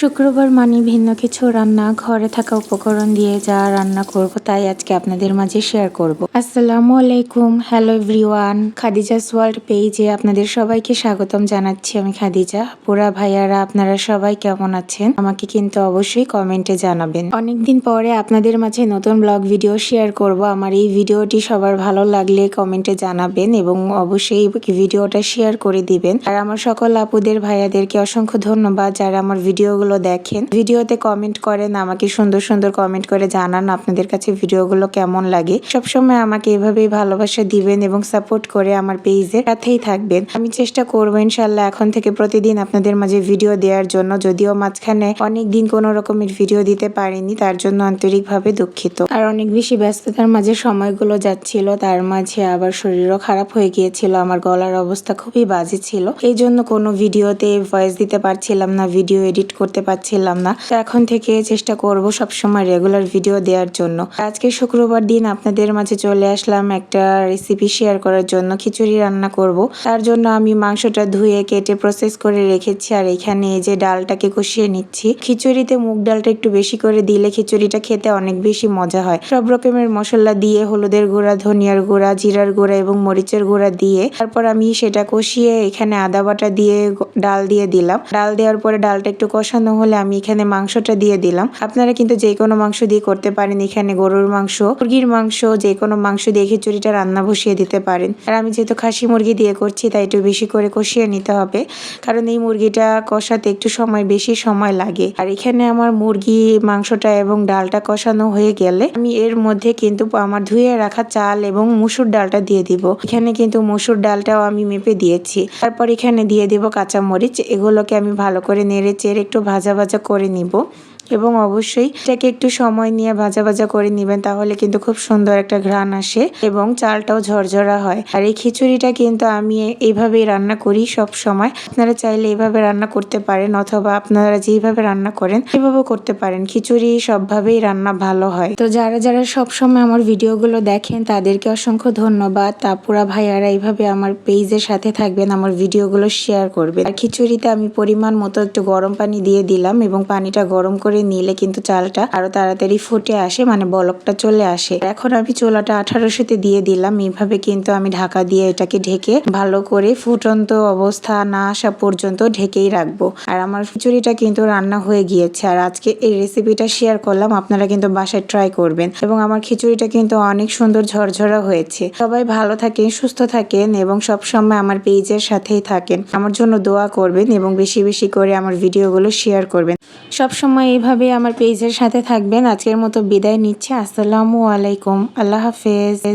শুক্রবার মানে ভিন্ন কিছু রান্না ঘরে থাকা উপকরণ দিয়ে যা রান্না করব, তাই আজকে আপনাদের মাঝে শেয়ার করব। আসসালামু আলাইকুম হ্যালো এভরিওয়ান খাদিজাস ওয়ার্ল্ড পেজে আপনাদের সবাইকে স্বাগতম জানাচ্ছি আমি খাদিজা। পুরা ভাইয়ারা, আপনারা সবাই কেমন আছেন? আমাকে কিন্তু অবশ্যই কমেন্টে জানাবেন। অনেকদিন পরে আপনাদের মাঝে নতুন ব্লগ ভিডিও শেয়ার করব। আমার এই ভিডিওটি সবার ভালো লাগলে কমেন্টে জানাবেন এবং অবশ্যই ভিডিওটা শেয়ার করে দিবেন। আর আমার সকল আপুদের, ভাইয়াদেরকে অসংখ্য ধন্যবাদ যারা আমার ভিডিওগুলো দেখেন। ভিডিওতে কমেন্ট করেন, আমাকে সুন্দর সুন্দর কমেন্ট করে জানান আপনাদের কাছে ভিডিওগুলো কেমন লাগে। সবসময় আমাকে এভাবেই ভালোবাসা দিবেন এবং সাপোর্ট করে আমার পেজের সাথেই থাকবেন। আমি চেষ্টা করব ইনশাল্লাহ এখন থেকে প্রতিদিন আপনাদের মাঝে ভিডিও দেওয়ার জন্য। যদিও মাঝখানে অনেক দিন কোনো রকমের ভিডিও দিতে পারিনি, তার জন্য আন্তরিকভাবে দুঃখিত। আর অনেক বেশি ব্যস্ততার মাঝে সময়গুলো যাচ্ছিল, তার মাঝে আবার শরীরও খারাপ হয়ে গিয়েছিল, আমার গলার অবস্থা খুবই বাজে ছিল। এই জন্য কোনো ভিডিওতে ভয়েস দিতে পারছিলাম না ভিডিও এডিট করতে পারছিলাম না। তো এখন থেকে চেষ্টা করব সবসময় রেগুলার ভিডিও দেওয়ার জন্য। আজকে শুক্রবার দিন আপনাদের মাঝে চলে আসলাম একটা রেসিপি শেয়ার করার জন্য। খিচুড়ি রান্না করব। তার জন্য আমি মাংসটা ধুয়ে, কেটে প্রসেস করে রেখেছি। আর এখানে যে ডালটাকে কষিয়ে নিচ্ছি। খিচুড়িতে মুগ ডালটা একটু বেশি করে দিলে খিচুড়িটা খেতে অনেক বেশি মজা হয়। সব রকমের মশলা দিয়ে হলুদের গুঁড়া, ধনিয়ার গুঁড়া, জিরার গুঁড়া এবং মরিচের গুঁড়া দিয়ে তারপর আমি সেটা কষিয়ে এখানে আদা বাটা দিয়ে ডাল দিয়ে দিলাম। ডাল দেওয়ার পরে ডালটা একটু কষানো হলে আমি এখানে মাংসটা দিয়ে দিলাম। আপনারা কিন্তু যে কোনো মাংস দিয়ে করতে পারেন। এখানে গরুর মাংস, মুরগির মাংস যে কোনো মাংস দিয়ে খিচুড়িটা রান্না বসিয়ে দিতে পারেন। আর আমি যেহেতু খাসি মুরগি দিয়ে করছি, তাই একটু বেশি করে কষিয়ে নিতে হবে। কারণ এই মুরগিটা কষাতে একটু সময়, বেশি সময় লাগে। আর এখানে আমার মুরগি, মাংসটা এবং ডালটা কষানো হয়ে গেলে আমি এর মধ্যে কিন্তু আমার ধুয়ে রাখা চাল এবং মুসুর ডালটা দিয়ে দিব। এখানে কিন্তু মুসুর ডালটাও আমি মেপে দিয়েছি। তারপর এখানে দিয়ে দিব কাঁচামরিচ। এগুলোকে আমি ভালো করে নেড়ে চেড়ে একটু ভাজা ভাজা করে নিব। এবং অবশ্যই এটাকে একটু সময় নিয়ে ভাজা ভাজা করে নেবেন, তাহলে কিন্তু খুব সুন্দর একটা ঘ্রাণ আসে এবং চালটাও ঝরঝরা হয়। আর এই খিচুড়িটা কিন্তু আমি এইভাবেই রান্না করি সব সময়। আপনারা চাইলে এইভাবে রান্না করতে পারেন অথবা আপনারা যেইভাবে রান্না করেন এভাবেও করতে পারেন। খিচুড়ি সবভাবেই রান্না ভালো হয়। তো যারা যারা সব সময় আমার ভিডিওগুলো দেখেন, তাদেরকে অসংখ্য ধন্যবাদ। তাপুরা ভাইয়ারা এইভাবে আমার পেজের সাথে থাকবেন, আমার ভিডিওগুলো শেয়ার করবেন। আর খিচুড়িতে আমি পরিমাণ মতো একটু গরম পানি দিয়ে দিলাম এবং পানিটা গরম করে নিলে কিন্তু চালটা আরও তাড়াতাড়ি ফুটে আসে মানে বলকটা চলে আসে। এখন আমি চোলাটা আঠারোশোতে দিয়ে দিলাম। এইভাবে কিন্তু আমি ঢাকা দিয়ে এটাকে ঢেকে ভালো করে ফুটন্ত অবস্থা না আসা পর্যন্ত ঢেকেই রাখব। আর আমার খিচুড়িটা কিন্তু রান্না হয়ে গিয়েছে। আর আজকে এই রেসিপিটা শেয়ার করলাম, আপনারা কিন্তু বাসায় ট্রাই করবেন। এবং আমার খিচুড়িটা কিন্তু অনেক সুন্দর ঝরঝরা হয়েছে। সবাই ভালো থাকেন, সুস্থ থাকেন এবং সবসময় আমার পেজের সাথেই থাকেন। আমার জন্য দোয়া করবেন এবং বেশি বেশি করে আমার ভিডিওগুলো শেয়ার করবেন। সবসময় এইভাবে আমার পেজের সাথে থাকবেন। আজকের মতো বিদায় নিচ্ছে। আসসালামু আলাইকুম। আল্লাহ হাফেজ।